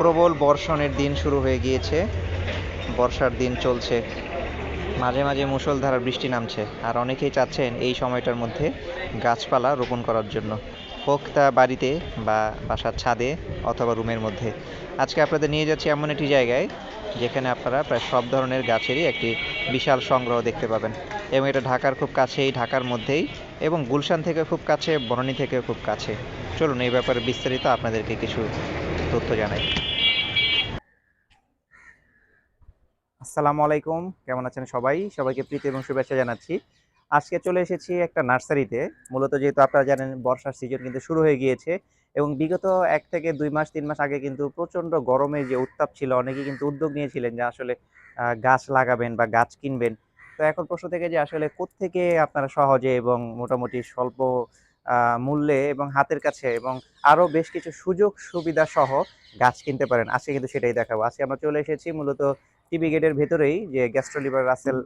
প্রবল বর্ষণের দিন শুরু হয়ে গিয়েছে। বর্ষার দিন চলছে। মাঝে মাঝে মুষলধারার বৃষ্টি নামছে। আর অনেকেই চাচ্ছেন এই সময়টার মধ্যে গাছপালা রোপণ করার জন্য। হোক তা বাড়িতে বা বাসার ছাদে অথবা রুমের মধ্যে। আজকে আপনাদের নিয়ে যাচ্ছি এমন একটি জায়গায়, যেখানে আপনারা প্রায় সব ধরনের গাছেরই একটি বিশাল সংগ্রহ দেখতে পাবেন। এবং এটা ঢাকার খুব কাছেই, ঢাকার মধ্যেই এবং গুলশান থেকে খুব কাছে, বনানী থেকে খুব কাছে। চলুন এই ব্যাপারে বিস্তারিত আপনাদেরকে কিছু তথ্য জানাই। আসসালামু আলাইকুম, কেমন আছেন সবাই? সবাইকে প্রীতি এবং শুভেচ্ছা জানাচ্ছি। আজকে চলে এসেছি একটা নার্সারিতে। মূলত যেহেতু আপনারা জানেন, বর্ষার সিজন কিন্তু শুরু হয়ে গিয়েছে এবং বিগত এক থেকে দুই মাস, তিন মাস আগে কিন্তু প্রচণ্ড গরমের যে উত্তাপ ছিল, অনেকেই কিন্তু উদ্যোগ নিয়েছিলেন যে আসলে গাছ লাগাবেন বা গাছ কিনবেন। তো এখন প্রশ্ন থেকে যে আসলে কোত্থেকে আপনারা সহজে এবং মোটামুটি স্বল্প মূল্যে এবং হাতের কাছে এবং আরও বেশ কিছু সুযোগ সুবিধা সহ গাছ কিনতে পারেন। আজকে কিন্তু সেটাই দেখাবো। আজকে আমরা চলে এসেছি মূলত টিবি গেটের ভেতরেই যে গ্যাস্ট্রোলিভার রাসেল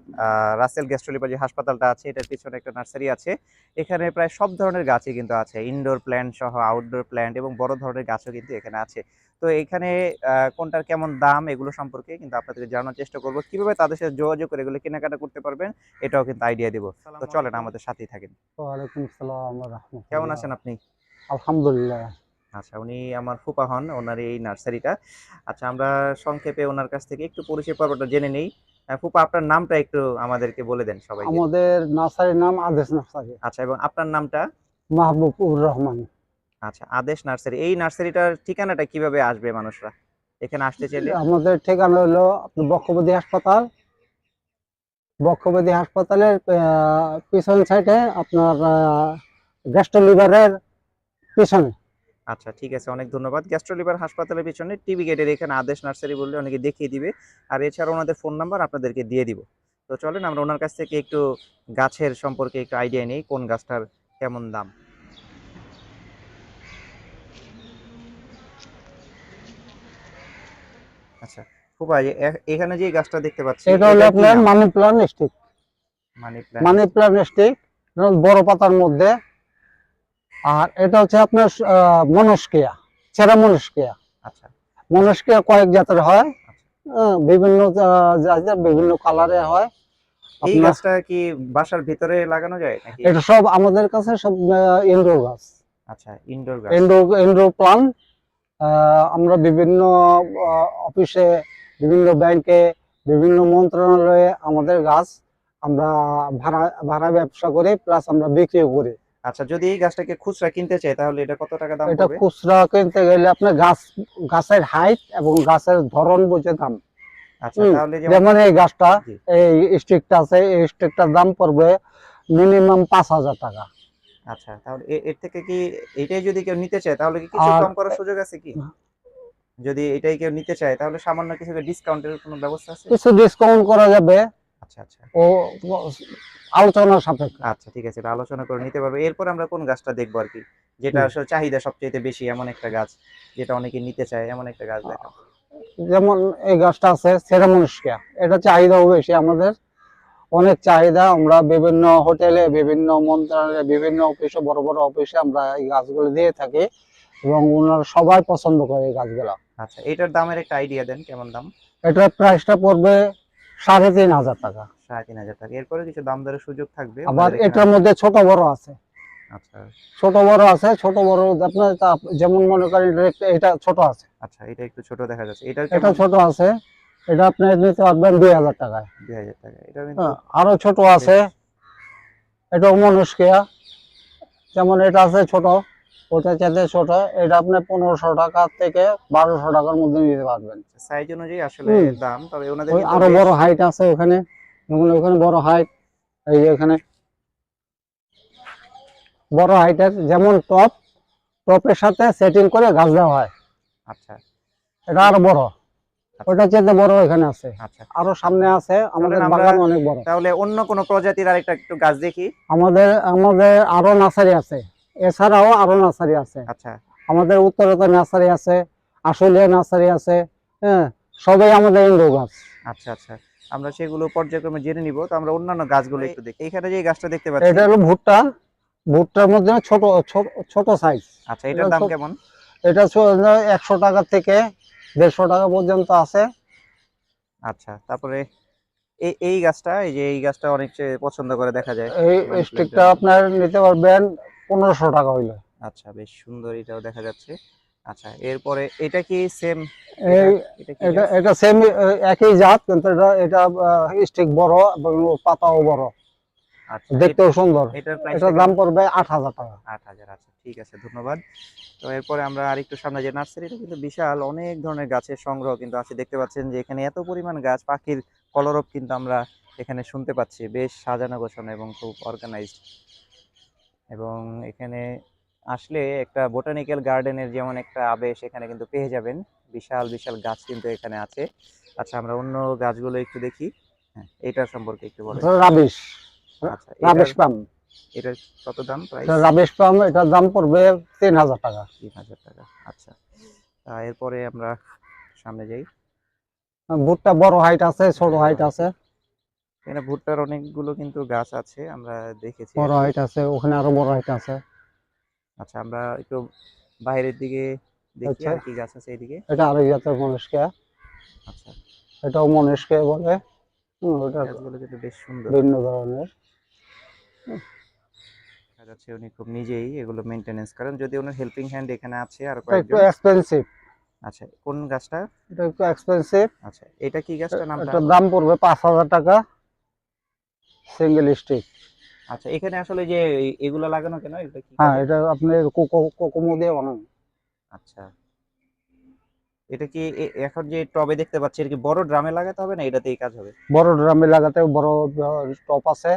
রাসেল গ্যাস্ট্রোলিভার যে হাসপাতালটা আছে, এটার পিছনে একটা নার্সারি আছে। এখানে প্রায় সব ধরনের গাছই কিন্তু আছে। ইনডোর প্ল্যান্ট সহ, আউটডোর প্ল্যান্ট এবং বড় ধরনের গাছও কিন্তু এখানে আছে। তো এখানে কোনটার কেমন দাম এগুলো সম্পর্কে কিন্তু আপনাদেরকে জানানোর চেষ্টা করব। কীভাবে তাদের সাথে যোগাযোগ করে এগুলো কেনাকাটা করতে পারবেন এটাও কিন্তু আইডিয়া দিব। তো চলেন আমাদের সাথেই থাকেন। কেমন আছেন আপনি? আলহামদুলিল্লাহ। আচ্ছা উনি আমার ফুপা হন ওনার এই নার্সারিটা। আচ্ছা আমরা সংক্ষেপে ওনার কাছ থেকে একটু পরিচয় পর্বটা জেনে নেই। ফুপা আপনার নামটা একটু আমাদেরকে বলে দেন সবাই আমাদের নার্সারির নাম আদেশ নার্সারি। আচ্ছা এবং আপনার নামটা? মাহবুবুর রহমান। আচ্ছা আদেশ নার্সারি। এই নার্সারিটার ঠিকানাটা কীভাবে আসবে মানুষরা? এখানে আসতে চাইলে? আমাদের ঠিকানা হলো বক্ষবতী হাসপাতাল। বক্ষবতী হাসপাতালের পিছন সাইডে আপনার গ্যাস্ট্রো লিভারের পিছনে। আচ্ছা ঠিক আছে অনেক ধন্যবাদ। গ্যাস্ট্রোলিভার হাসপাতালের পিছনে টিভি গেটের এখানে আদেশ নার্সারি বললে অনেকে দেখিয়ে দিবে। আর এছাড়া ওনাদের ফোন নাম্বার আপনাদেরকে দিয়ে দিব। তো চলেন আমরা ওনার কাছ থেকে একটু গাছের সম্পর্কে একটু আইডিয়া নেই কোন গাছটার কেমন দাম। আচ্ছা এ- এখানে যে গাছটা দেখতে পাচ্ছি এটা হলো আপনার money plant stick. Money plant money plant stick বড় পাতার মধ্যে। আর এটা হচ্ছে আপনার মনস্কিয়া ছেঁড়া মনস্কিয়া আচ্ছা। মনস্কিয়া কয়েক জাতের হয় বিভিন্ন জাতের বিভিন্ন কালারে হয়। এই গাছটা কি বাসার ভিতরে লাগানো যায় নাকি? এটা সব আমাদের কাছে সব ইনডোর গাছ। আচ্ছা ইনডোর গাছ। ইনডোর ইনডোর প্লান্ট আমরা বিভিন্ন অফিসে বিভিন্ন ব্যাংকে বিভিন্ন মন্ত্রণালয়ে আমাদের গাছ আমরা ভাড়া ভাড়া ব্যবসা করি প্লাস আমরা বিক্রিও করি। আচ্ছা যদি এই গাছটাকে খুচরা কিনতে চাই তাহলে এটা কত টাকা দাম এটা খুচরা কিনতে গেলে আপনার গাছ গাছের হাইট এবং গাছের ধরন বুঝে দাম। আচ্ছা তাহলে যেমন এই গাছটা এই স্টিকটা আছে এই স্টিকটার দাম পড়বে মিনিমাম পাঁচ হাজার টাকা। আচ্ছা তাহলে এর থেকে কি এটাই যদি কেউ নিতে চায় তাহলে কি কিছু কম করার সুযোগ আছে কি? যদি এটাই কেউ নিতে চায় তাহলে সামান্য কিছু ডিসকাউন্টের কোনো ব্যবস্থা আছে? কিছু ডিসকাউন্ট করা যাবে। আচ্ছা আচ্ছা। ও আলোচনা সাপেক্ষে। আচ্ছা ঠিক আছে আলোচনা করে নিতে পারবে। এরপর আমরা কোন গাছটা দেখব আর কি? যেটা আসলে চাহিদা সবচেয়ে বেশি এমন একটা গাছ যেটা অনেকে নিতে চায় এমন একটা গাছ দেখা যেমন এই গাছটা আছে সেরামনুষ্কিয়া এটা চাহিদাও বেশি আমাদের। অনেক চাহিদা আমরা বিভিন্ন হোটেলে বিভিন্ন মন্ত্রণালয়ে বিভিন্ন অফিসে বড় বড় অফিসে আমরা এই গাছগুলো দিয়ে থাকি এবং ওনারা সবাই পছন্দ করে এই গাছগুলো। আচ্ছা এটার দামের একটা আইডিয়া দেন কেমন দাম? এটার প্রাইসটা পড়বে সাড়ে তিন হাজার টাকা। সাড়ে তিন হাজার টাকা এরপরে কিছু দাম দরের সুযোগ থাকবে? আবার এটার মধ্যে ছোট বড় আছে। আচ্ছা। ছোট বড় আছে ছোট বড় আপনার যেমন মনে করেন এটা ছোট আছে। আচ্ছা এটা একটু ছোট দেখা যাচ্ছে। এটা ছোট আছে। এটা আপনি নিতে পারবেন দুই হাজার টাকায়। দুই হাজার টাকা এটা হ্যাঁ, আরও ছোট আছে। এটাও মনস্কিয়া। যেমন এটা আছে ছোট ওটা চাইতে ছোট এটা আপনি পনেরোশো টাকা থেকে বারোশো টাকার মধ্যে নিতে পারবেন। সাইজ অনুযায়ী আসলে দাম তবে ওনাদের আরও বড় হাইট আছে ওখানে যেমন ওখানে বড় হাইট এই যে এখানে। বড় হাইটের যেমন টপ টপের সাথে সেটিং করে গাছ দেওয়া হয়। আচ্ছা। এটা আরও বড়। ওটা চেয়ে বড় এখানে আছে। আচ্ছা। আরও সামনে আছে আমাদের আমরা- বাগান অনেক বড়। তাহলে অন্য কোন প্রজাতির আরেকটা একটু গাছ দেখি। আমাদের আমাদের আরও নার্সারি আছে। এছাড়াও আরও নার্সারি আছে। আচ্ছা। আমাদের উত্তরতা নার্সারি আছে আশুলিয়া নার্সারি আছে হ্যাঁ সবাই আমাদের ইন্ডো গাছ। আচ্ছা আচ্ছা। আমরা সেগুলো পর্যায়ক্রমে জেনে নিব। তো আমরা অন্যান্য গাছগুলো একটু দেখি। এখানে যে গাছটা দেখতে পাচ্ছি। এটা হলো ভুট্টা। ভুট্টার মধ্যে ছোট ছোট ছোট সাইজ আচ্ছা এটার দাম কেমন? এটা একশো টাকা থেকে দেড়শো টাকা পর্যন্ত আছে। আচ্ছা তারপরে এই এই গাছটা এই যে এই গাছটা অনেক পছন্দ করে দেখা যায়। এই স্টিকটা আপনার নিতে পারবেন পনেরোশো টাকা হইলে। আচ্ছা বেশ সুন্দর এটাও দেখা যাচ্ছে। আচ্ছা এরপরে এটা কি সেম এটা এটা সেম একই জাত কিন্তু এটা এটা স্টিক বড় এবং পাতাও বড়। আচ্ছা দেখতেও সুন্দর। এটার দাম পড়বে আট হাজার টাকা। আট হাজার আচ্ছা ঠিক আছে ধন্যবাদ। তো এরপরে আমরা আরেকটু সামনে যে নার্সারিটা কিন্তু বিশাল অনেক ধরনের গাছের সংগ্রহ কিন্তু আছে। দেখতে পাচ্ছেন যে এখানে এত পরিমাণ গাছ পাখির কলরব কিন্তু আমরা এখানে শুনতে পাচ্ছি। বেশ সাজানো গোছানো এবং খুব অর্গানাইজড এবং এখানে আসলে একটা বোটানিক্যাল গার্ডেনের যেমন একটা আবেশ এখানে কিন্তু পেয়ে যাবেন। বিশাল বিশাল গাছ কিন্তু এখানে আছে। আচ্ছা আমরা অন্য গাছগুলো একটু দেখি। হ্যাঁ এটার সম্পর্কে একটু বলেন। রাবিশ। আচ্ছা রাবিশ এটার কত দাম প্রাইস রাবিশ পাম এটার দাম পড়বে তিন হাজার টাকা। তিন হাজার টাকা আচ্ছা। এরপরে আমরা সামনে যাই। ভুট্টা বড় হাইট আছে ছোট হাইট আছে। এখানে ভুট্টার অনেকগুলো কিন্তু গাছ আছে আমরা দেখেছি। বড় হাইট আছে ওখানে আরও বড় হাইট আছে। আচ্ছা আমরা একটু বাইরের দিকে দেখি আচ্ছা। আর কি গাছ আছে এইদিকে। এটা আরেক জাতের মনীষকে আচ্ছা। এটাও মনীষকে বলে। ওটা গাছগুলো কিন্তু বেশ সুন্দর। ভিন্ন ধরনের। দেখা যাচ্ছে উনি খুব নিজেই এগুলো মেনটেনেন্স করেন। যদি ওনার হেল্পিং হ্যান্ড এখানে আছে আর একটু এক্সপেন্সিভ আচ্ছা কোন গাছটা? এটা একটু এক্সপেন্সিভ আচ্ছা এটা কি গাছটা নামটা? এটার দাম পড়বে পাঁচ হাজার টাকা। সিঙ্গেল স্টিক আচ্ছা এখানে আসলে যে এগুলো লাগানো কেন? এটা কি হ্যাঁ এটা আপনি কোকো কোকোমো দিয়ে বানান। আচ্ছা। এটা কি এখন যে টবে দেখতে পাচ্ছি এটা কি বড় ড্রামে লাগাতে হবে না এটাতেই কাজ হবে? বড় ড্রামে লাগাতে বড় টপ আছে।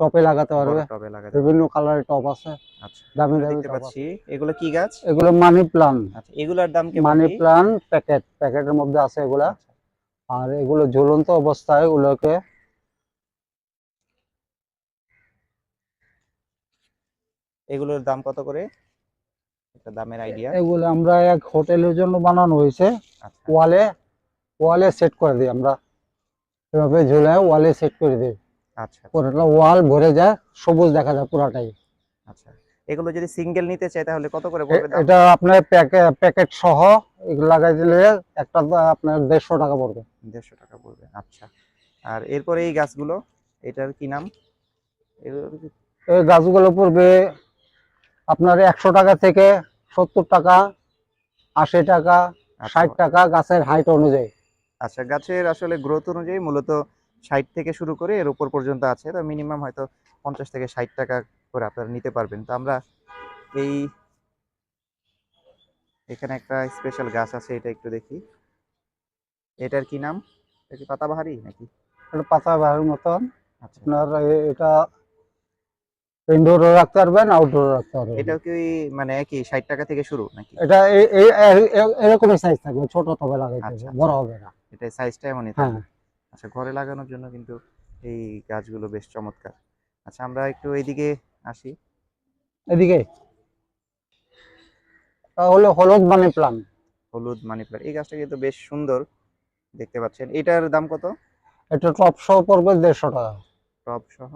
টপে লাগাতে পারবে। টবে লাগাতে বিভিন্ন কালারের টপ আছে। আচ্ছা দামি দামি দেখতে পাচ্ছি। এগুলো কি গাছ? এগুলো মানি প্লান আচ্ছা এগুলার দাম কেমন মানি কি? প্লান প্যাকেট প্যাকেটের মধ্যে আছে এগুলা। আচ্ছা, আর এগুলো ঝুলন্ত অবস্থায় এগুলোকে এগুলোর দাম কত করে? একটা দামের আইডিয়া এগুলো আমরা এক হোটেলের জন্য বানানো হয়েছে। আচ্ছা। ওয়ালে ওয়ালে সেট করে দিই আমরা। এভাবে ঝুলে ওয়ালে সেট করে দিই। আচ্ছা পুরোটা ওয়াল ভরে যায় সবুজ দেখা যায় পুরাটাই। আচ্ছা এগুলো যদি সিঙ্গেল নিতে চাই তাহলে কত করে পড়বে এটা আপনার প্যাকেট সহ এগুলো লাগাই দিলে একটা আপনার দেড়শো টাকা পড়বে। দেড়শো টাকা পড়বে আচ্ছা। আর এরপরে এই গাছগুলো এটার কি নাম? এই গাছগুলো পড়বে আপনার একশো টাকা থেকে সত্তর টাকা আশি টাকা আচ্ছা, ষাট টাকা গাছের হাইট অনুযায়ী। আচ্ছা গাছের আসলে গ্রোথ অনুযায়ী মূলত ষাট থেকে শুরু করে এর উপর পর্যন্ত আছে। তো মিনিমাম হয়তো পঞ্চাশ থেকে ষাট টাকা করে আপনারা নিতে পারবেন। তো আমরা এই এখানে একটা স্পেশাল গাছ আছে এটা একটু দেখি। এটার কি নাম? এটা কি পাতাবাহারি নাকি? এটা পাতা বাহার মতন। আচ্ছা। আপনার এটা ইনডোরও রাখতে পারবেন আউটডোরও রাখতে পারবেন। এটাও কি মানে একই ষাট টাকা থেকে শুরু নাকি? এটা এই- এই- এই- এই- এরকমই সাইজ থাকবে ছোট তবে লাগাইতে হবে, আচ্ছা, বড় হবে না। এটা সাইজটা এমনই হ্যাঁ। থাকবে। আচ্ছা ঘরে লাগানোর জন্য কিন্তু এই গাছগুলো বেশ চমৎকার। আচ্ছা আমরা একটু এইদিকে আসি। এদিকে? তাহলে হলুদ মানি প্লান হলুদ মানি প্লান্ট এই গাছটা কিন্তু বেশ সুন্দর দেখতে পাচ্ছেন। এটার দাম কত? এটা টপ সহ পড়বে দেড়শো টাকা। টপ সহ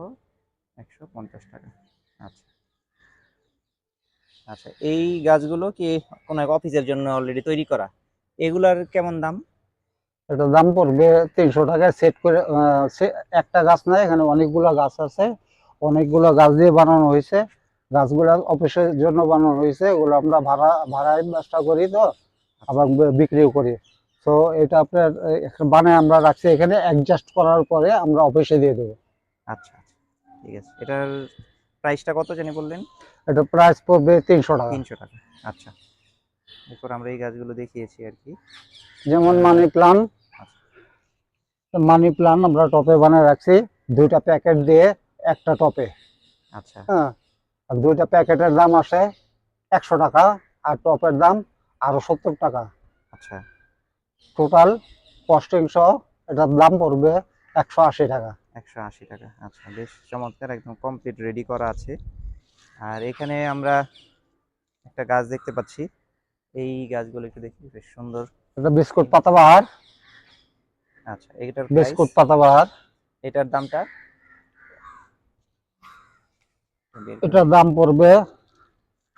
একশো পঞ্চাশ টাকা। আচ্ছা। আচ্ছা এই গাছগুলো কি কোনো এক অফিসের জন্য অলরেডি তৈরি করা? এগুলার কেমন দাম? এটা দাম পড়বে তিনশো টাকায় সেট করে একটা গাছ নাই এখানে অনেকগুলো গাছ আছে। অনেকগুলো গাছ দিয়ে বানানো হয়েছে। গাছগুলো অফিসের জন্য বানানো হয়েছে। ওগুলো আমরা ভাড়া ভাড়া ইনভেস্টটা করি তো আবার বিক্রিও করি। তো এটা আপনার বানায় আমরা রাখছি। এখানে অ্যাডজাস্ট করার পরে আমরা অফিসে দিয়ে দেবো। আচ্ছা আচ্ছা। ঠিক আছে। এটার প্রাইসটা কত জানি বললেন? এটা প্রাইস পড়বে তিনশো টাকা। তিনশো টাকা। আচ্ছা। এরপর আমরা এই গাছগুলো দেখিয়েছি আর কি। যেমন মানি প্লান মানি প্লান আমরা টপে বানায় রাখছি। দুইটা প্যাকেট দিয়ে একটা টপে। আচ্ছা। হ্যাঁ আর দুইটা প্যাকেটের দাম আসে একশো টাকা আর টপের দাম আরও সত্তর টাকা। আচ্ছা। টোটাল কস্টিং সহ এটার দাম পড়বে একশো আশি টাকা। একশো আশি টাকা। আচ্ছা বেশ চমৎকার একদম কমপ্লিট রেডি করা আছে। আর এখানে আমরা একটা গাছ দেখতে পাচ্ছি। এই গাছগুলো একটু দেখি বেশ সুন্দর। এটা বিস্কুট পাতাবাহার। আচ্ছা এটার বিস্কুট পাতাবাহার। এটার দামটা? এটার দাম পড়বে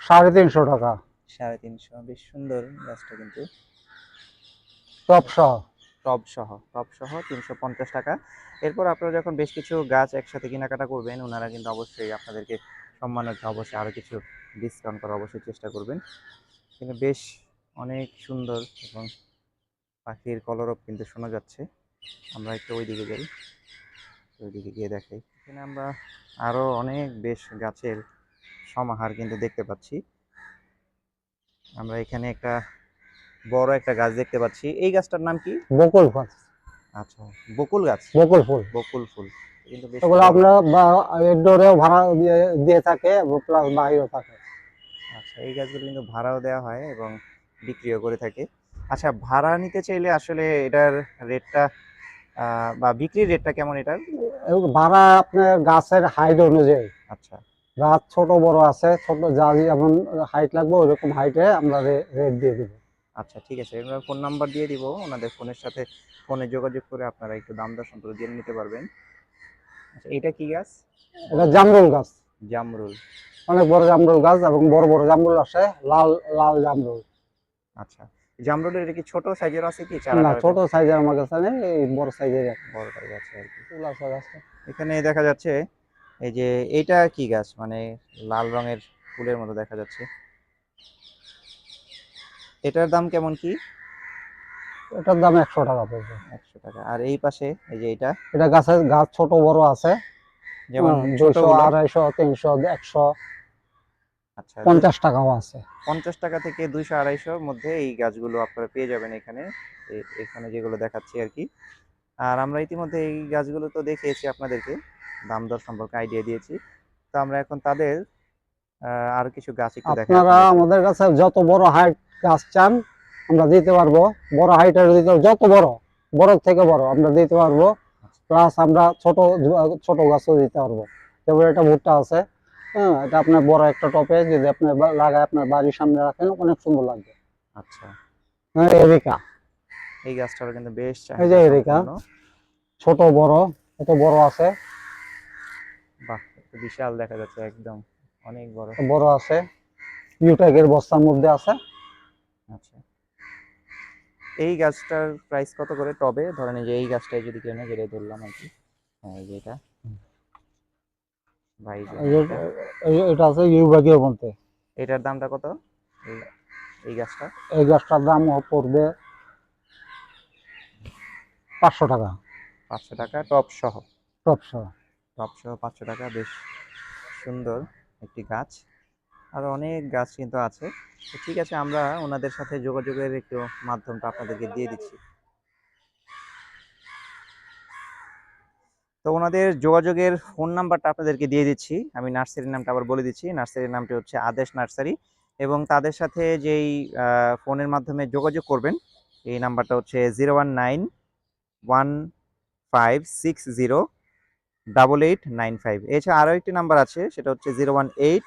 সাড়ে তিনশো টাকা। সাড়ে তিনশো বেশ সুন্দর গাছটা কিন্তু। টপ সহ। টব সহ টব সহ তিনশো পঞ্চাশ টাকা। এরপর আপনারা যখন বেশ কিছু গাছ একসাথে কেনাকাটা করবেন ওনারা কিন্তু অবশ্যই আপনাদেরকে সম্মানের অবশ্যই আরও কিছু ডিসকাউন্ট করার অবশ্যই চেষ্টা করবেন। কিন্তু বেশ অনেক সুন্দর এবং পাখির কলরব কিন্তু শোনা যাচ্ছে। আমরা একটু ওই দিকে যাই। ওই দিকে গিয়ে দেখাই। এখানে আমরা আরও অনেক বেশ গাছের সমাহার কিন্তু দেখতে পাচ্ছি। আমরা এখানে একটা বড় একটা গাছ দেখতে পাচ্ছি। এই গাছটার নাম কি? বকুল ফুল। আচ্ছা বকুল গাছ? বকুল ফুল। বকুল ফুল। কিন্তু। ভাড়া দিয়ে দিয়ে থাকে প্লাস বাইরেও থাকে। আচ্ছা এই গাছগুলো কিন্তু ভাড়াও দেওয়া হয় এবং বিক্রিও করে থাকে। আচ্ছা ভাড়া নিতে চাইলে আসলে এটার রেটটা বা বিক্রির রেটটা কেমন এটার? ভাড়া আপনার গাছের হাইট অনুযায়ী। আচ্ছা। গাছ ছোট বড় আছে ছোট যা যেমন হাইট লাগবে ওইরকম হাইটে আমরা রেট দিয়ে দেবো। আচ্ছা ঠিক আছে। আমরা ফোন নাম্বার দিয়ে দিব ওনাদের ফোনের সাথে ফোনে যোগাযোগ করে আপনারা একটু দাম দর সম্পর্কে জেনে নিতে পারবেন। আচ্ছা এটা কি গাছ? এটা জামরুল গাছ। জামরুল। অনেক বড় জামরুল গাছ এবং বড় বড় জামরুল আছে লাল লাল জামরুল। আচ্ছা। জামরুলের এটা কি ছোট সাইজের আছে কি? না ছোট সাইজের আমার কাছে নেই এই বড় সাইজের বড় সাইজ আছে এখানে দেখা যাচ্ছে এই যে এইটা কি গাছ? মানে লাল রঙের ফুলের মতো দেখা যাচ্ছে। এটার দাম কেমন কি? এটার দাম একশো টাকা পড়বে। একশো টাকা। আর এই পাশে এই যে এটা? এটা গাছের গাছ ছোট বড় আছে। যেমন দুশো আড়াইশো তিনশো একশো। আচ্ছা পঞ্চাশ টাকাও আছে। পঞ্চাশ টাকা থেকে দুইশো আড়াইশোর মধ্যে এই গাছগুলো আপনারা পেয়ে যাবেন এখানে এখানে যেগুলো দেখাচ্ছি আর কি। আর আমরা ইতিমধ্যে এই গাছগুলো তো দেখিয়েছি আপনাদেরকে দাম দর সম্পর্কে আইডিয়া দিয়েছি। তো আমরা এখন তাদের আরও কিছু গাছ একটু আপনারা আমাদের কাছে যত বড় হাইট গাছ চান আমরা দিতে পারব। বড় হাইটের দিতে যত বড় বড় থেকে বড় আমরা দিতে পারব। প্লাস আমরা ছোট ছোট গাছও দিতে পারব। যেমন একটা ভুট্টা আছে। হ্যাঁ এটা আপনার বড় একটা টপে যদি আপনি লাগায় আপনার বাড়ির সামনে রাখেন অনেক সুন্দর লাগবে। আচ্ছা। হ্যাঁ, এরিকা। এই গাছটারও কিন্তু বেশ এই যে এরিকা। ছোট বড় এত বড় আছে। বাহ বিশাল দেখা যাচ্ছে একদম অনেক বড়। বড় আছে। ইউটেকের বস্তার মধ্যে আছে। আচ্ছা। এই গাছটার প্রাইস কত করে টবে? ধরেন এই যে এই গাছটাই যদি কেউ নেয় যেটা ধরলাম আর কি। হ্যাঁ এই যে এটা। ভাই এটা। আছে ইউবাগের মধ্যে এটার দামটা কত? এই গাছটা? এই গাছটার দাম পড়বে পাঁচশো টাকা। পাঁচশো টাকা টপ সহ। টপ সহ। টপ সহ পাঁচশো টাকা বেশ সুন্দর একটি গাছ। আর অনেক গাছ কিন্তু আছে। তো ঠিক আছে আমরা ওনাদের সাথে যোগাযোগের একটু মাধ্যমটা আপনাদেরকে দিয়ে দিচ্ছি। তো ওনাদের যোগাযোগের ফোন নাম্বারটা আপনাদেরকে দিয়ে দিচ্ছি। আমি নার্সারির নামটা আবার বলে দিচ্ছি। নার্সারির নামটি হচ্ছে আদেশ নার্সারি এবং তাদের সাথে যেই ফোনের মাধ্যমে যোগাযোগ করবেন, এই নাম্বারটা হচ্ছে zero one nine one five six zero double eight nine five এছাড়া আরও একটি নাম্বার আছে, সেটা হচ্ছে zero one eight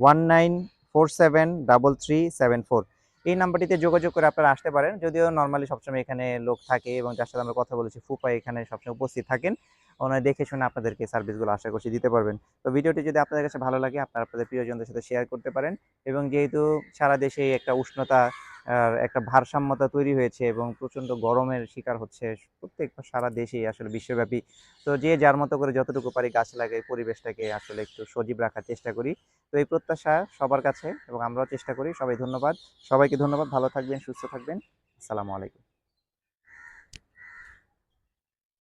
one nine four seven double three seven four এই নাম্বারটিতে যোগাযোগ করে আপনারা আসতে পারেন। যদিও নর্মালি সবসময় এখানে লোক থাকে এবং যার সাথে আমরা কথা বলেছি, ফুপা এখানে সবসময় উপস্থিত থাকেন। ওনারা দেখে শুনে আপনাদেরকে সার্ভিসগুলো আশা করছি দিতে পারবেন। তো ভিডিওটি যদি আপনাদের কাছে ভালো লাগে, আপনারা আপনাদের প্রিয়জনদের সাথে শেয়ার করতে পারেন এবং যেহেতু সারা দেশে একটা উষ্ণতা একটা ভারসাম্যতা তৈরি হয়েছে এবং প্রচণ্ড গরমের শিকার হচ্ছে প্রত্যেক সারা দেশেই আসলে বিশ্বব্যাপী। তো যে যার মতো করে যতটুকু পারি গাছ লাগাই, পরিবেশটাকে আসলে একটু সজীব রাখার চেষ্টা করি। তো এই প্রত্যাশা সবার কাছে এবং আমরাও চেষ্টা করি। সবাই ধন্যবাদ। সবাইকে ধন্যবাদ। ভালো থাকবেন, সুস্থ থাকবেন। আসসালামু আলাইকুম।